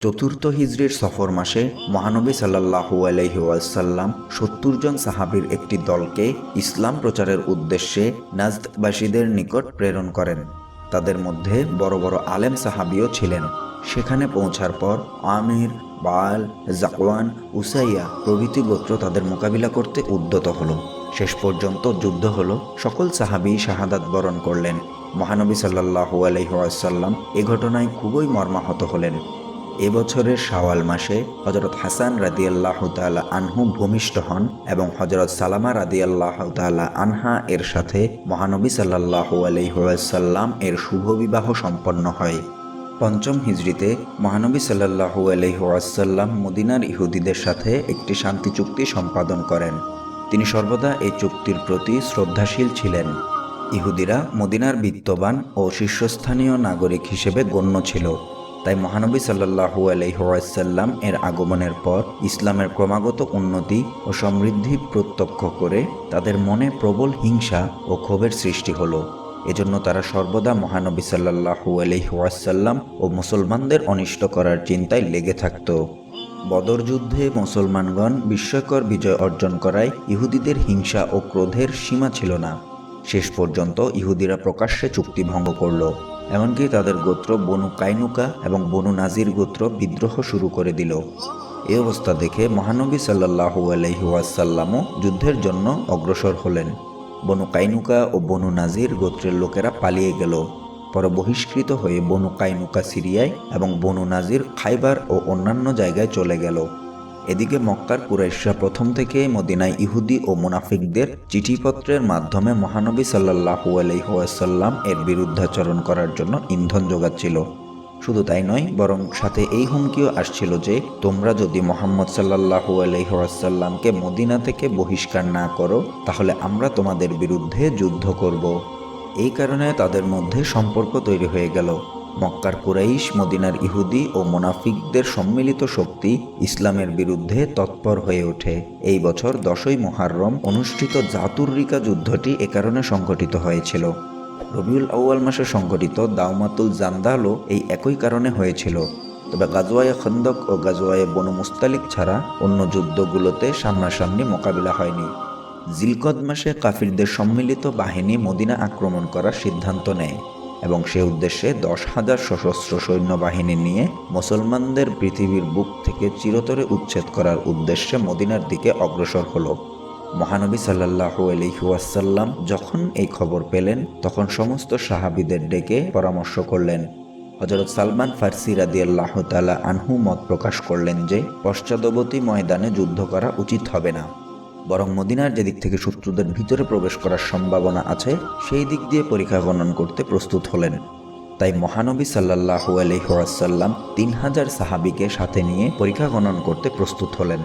চতুর্থ হিজরির সফর মাসে মহানবী সাল্লাহু আলহিউসাল্লাম সত্তর জন সাহাবির একটি দলকে ইসলাম প্রচারের উদ্দেশ্যে নাজদবাসীদের নিকট প্রেরণ করেন। তাদের মধ্যে বড় বড় আলেম সাহাবিও ছিলেন। সেখানে পৌঁছার পর আমির, বাল, জাকওয়ান, উসাইয়া প্রভৃতি গোত্র তাদের মোকাবিলা করতে উদ্যত হলো। শেষ পর্যন্ত যুদ্ধ হলো, সকল সাহাবি শাহাদাত বরণ করলেন। মহানবী সাল্লাহু আলহিহাসাল্লাম এ ঘটনায় খুবই মর্মাহত হলেন। এবছরের শাওয়াল মাসে হজরত হাসান রাদিয়াল্লাহ তালা আনহু ভূমিষ্ঠ হন এবং হজরত সালামা রাদিয়াল্লাহ তালা আনহা এর সাথে মহানবী সাল্লাহু আলহিহাসাল্লাম এর শুভ বিবাহ সম্পন্ন হয়। পঞ্চম হিজড়িতে মহানবী সাল্লাহু আলহিহাসাল্লাম মদিনার ইহুদিদের সাথে একটি শান্তি চুক্তি সম্পাদন করেন। তিনি সর্বদা এই চুক্তির প্রতি শ্রদ্ধাশীল ছিলেন। ইহুদিরা মদিনার বিত্তবান ও শীর্ষস্থানীয় নাগরিক হিসেবে গণ্য ছিল। তাই মহানবী সাল্লাহু আলহিহাসাল্লাম এর আগমনের পর ইসলামের ক্রমাগত উন্নতি ও সমৃদ্ধি প্রত্যক্ষ করে তাদের মনে প্রবল হিংসা ও ক্ষোভের সৃষ্টি হলো। এজন্য তারা সর্বদা মহানবী সাল্লাহু আলহিহাসাল্লাম ও মুসলমানদের অনিষ্ট করার চিন্তায় লেগে থাকত। বদর যুদ্ধে মুসলমানগণ বিস্ময়কর বিজয় অর্জন করায় ইহুদিদের হিংসা ও ক্রোধের সীমা ছিল না। শেষ পর্যন্ত ইহুদিরা প্রকাশ্যে চুক্তি ভঙ্গ করল। এমনকি তাদের গোত্র বনু কাইনুকা এবং বনু নাজির গোত্র বিদ্রোহ শুরু করে দিল। এ অবস্থা দেখে মহানবী সাল্লাহু আলহিহাসাল্লামও যুদ্ধের জন্য অগ্রসর হলেন। বনু কাইনুকা ও বনু নাজির গোত্রের লোকেরা পালিয়ে গেল। পরে বহিষ্কৃত হয়ে বনু কাইনুকা সিরিয়ায় এবং বনু নাজির খাইবার ও অন্যান্য জায়গায় চলে গেল। এদিকে মক্কার কুরাইশরা প্রথম থেকে মদিনায় ইহুদি ও মুনাফিকদের চিঠিপত্রের মাধ্যমে মহানবী সাল্লাহু আলহিহাসাল্লাম এর বিরুদ্ধাচরণ করার জন্য ইন্ধন যোগাচ্ছিল। শুধু তাই নয়, বরং সাথে এই হুমকিও আসছিল যে তোমরা যদি মোহাম্মদ সাল্লাহু আলহিহাসাল্লামকে মদিনা থেকে বহিষ্কার না করো, তাহলে আমরা তোমাদের বিরুদ্ধে যুদ্ধ করব। এই কারণে তাদের মধ্যে সম্পর্ক তৈরি হয়ে গেল। মক্কার কুরাইশ, মদিনার ইহুদি ও মোনাফিকদের সম্মিলিত শক্তি ইসলামের বিরুদ্ধে তৎপর হয়ে ওঠে। এই বছর দশই মোহাররম অনুষ্ঠিত জাতুর্রিকা যুদ্ধটি এ কারণে সংঘটিত হয়েছিল। রবিউল আউয়াল মাসে সংঘটিত দাউমাতুল জান্দালও এই একই কারণে হয়েছিল। তবে গাজওয়ায়ে খন্দক ও গাজওয়ায়ে বনু মুস্তালিক ছাড়া অন্য যুদ্ধগুলোতে সামনাসামনি মোকাবিলা হয়নি। জিলকদ মাসে কাফিরদের সম্মিলিত বাহিনী মদিনা আক্রমণ করার সিদ্ধান্ত নেয়। এবং সে উদ্দেশ্যে দশ হাজার সশস্ত্র সৈন্যবাহিনী নিয়ে মুসলমানদের পৃথিবীর বুক থেকে চিরতরে উচ্ছেদ করার উদ্দেশ্যে মদিনার দিকে অগ্রসর হলো। মহানবী সাল্লাহু আলহিউসাল্লাম যখন এই খবর পেলেন, তখন সমস্ত সাহাবিদের ডেকে পরামর্শ করলেন। হজরত সালমান ফার্সি রাদি আল্লাহ তালা আনহু মত প্রকাশ করলেন যে পশ্চাদবতী ময়দানে যুদ্ধ করা উচিত হবে না। বরং মদিনার যেদিক থেকে শত্রুদের ভিতরে প্রবেশ করার সম্ভাবনা আছে, সেই দিক দিয়ে পরীক্ষা গণন করতে প্রস্তুত হলেন। তাই মহানবী সাল্লাহু আলহিহাসাল্লাম তিন হাজার সাহাবিকে সাথে নিয়ে পরীক্ষা গণন করতে প্রস্তুত হলেন।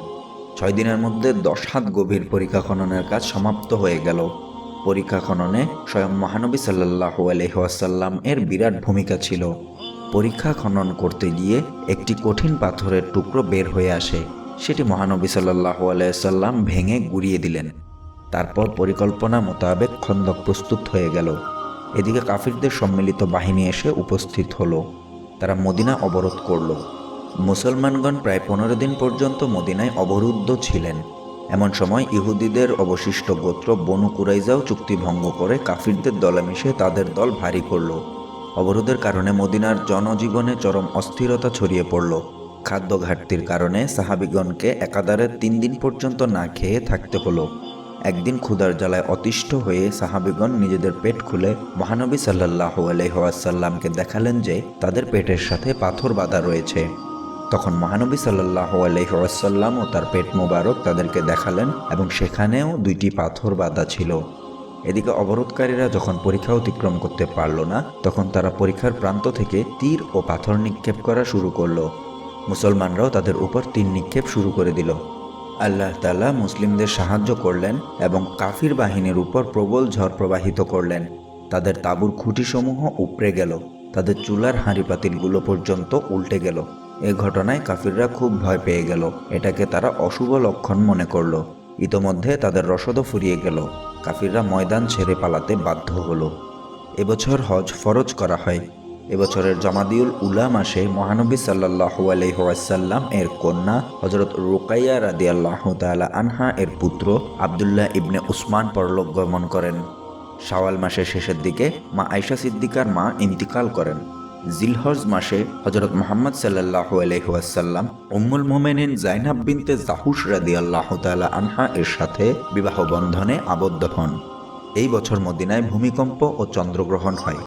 ছয় দিনের মধ্যে দশ হাত গভীর পরীক্ষা খননের কাজ সমাপ্ত হয়ে গেল। পরীক্ষা খননে স্বয়ং মহানবী সাল্লাহু আলহিহাসাল্লাম এর বিরাট ভূমিকা ছিল। পরীক্ষা খনন করতে গিয়ে একটি কঠিন পাথরের টুকরো বের হয়ে আসে। সেটি মহানবী সাল্লাহ আলাইসাল্লাম ভেঙে গুড়িয়ে দিলেন। তারপর পরিকল্পনা মোতাবেক খন্দক প্রস্তুত হয়ে গেল। এদিকে কাফিরদের সম্মিলিত বাহিনী এসে উপস্থিত হলো। তারা মদিনা অবরোধ করল। মুসলমানগণ প্রায় পনেরো দিন পর্যন্ত মদিনায় অবরুদ্ধ ছিলেন। এমন সময় ইহুদিদের অবশিষ্ট গোত্র বনু কুরাইজাও চুক্তি ভঙ্গ করে কাফিরদের দলে মিশে তাদের দল ভারী করল। অবরোধের কারণে মদিনার জনজীবনে চরম অস্থিরতা ছড়িয়ে পড়ল। খাদ্য ঘাটতির কারণে সাহাবিগণকে একাধারে তিন দিন পর্যন্ত না খেয়ে থাকতে হলো। একদিন ক্ষুধার জ্বালায় অতিষ্ঠ হয়ে সাহাবিগণ নিজেদের পেট খুলে মহানবী সাল্লাহ আলহাসাল্লামকে দেখালেন যে তাদের পেটের সাথে পাথর বাঁধা রয়েছে। তখন মহানবী সাল্লাহ আলহাসাল্লাম ও তার পেট মোবারক তাদেরকে দেখালেন এবং সেখানেও দুইটি পাথর বাঁধা ছিল। এদিকে অবরোধকারীরা যখন পরীক্ষা অতিক্রম করতে পারল না, তখন তারা পরীক্ষার প্রান্ত থেকে তীর ও পাথর নিক্ষেপ করা শুরু করল। মুসলমানরাও তাদের উপর তিন নিক্ষেপ শুরু করে দিল। আল্লাহ তালা মুসলিমদের সাহায্য করলেন এবং কাফির বাহিনীর উপর প্রবল ঝড় প্রবাহিত করলেন। তাদের তাঁবুর খুঁটিসমূহ উপড়ে গেল। তাদের চুলার হাঁড়ি পাতিলগুলো পর্যন্ত উল্টে গেল। এ ঘটনায় কাফিররা খুব ভয় পেয়ে গেল। এটাকে তারা অশুভ লক্ষণ মনে করল। ইতোমধ্যে তাদের রসদও ফুরিয়ে গেল। কাফিররা ময়দান ছেড়ে পালাতে বাধ্য হলো। এবছর হজ ফরজ করা হয়। এবছরের জমাদিউল উলা মাসে মহানবী সাল্লাহু আলহাসাল্লাম এর কন্যা হজরত রুকাইয়া রাদিয়াল্লাহ তালা আনহা এর পুত্র আবদুল্লাহ ইবনে উসমান পরলোক গমন করেন। শাওয়াল মাসের শেষের দিকে মা আয়সা সিদ্দিকার মা ইন্তিকাল করেন। জিলহজ মাসে হজরত মোহাম্মদ সাল্লাহু আলহাসাল্লাম উম্মুল মোমেনিন জাইনাব বিনতে জাহুস রাদিয়াল্লাহ তালা আনহা এর সাথে বিবাহ বন্ধনে আবদ্ধ হন। এই বছর মদিনায় ভূমিকম্প ও চন্দ্রগ্রহণ হয়।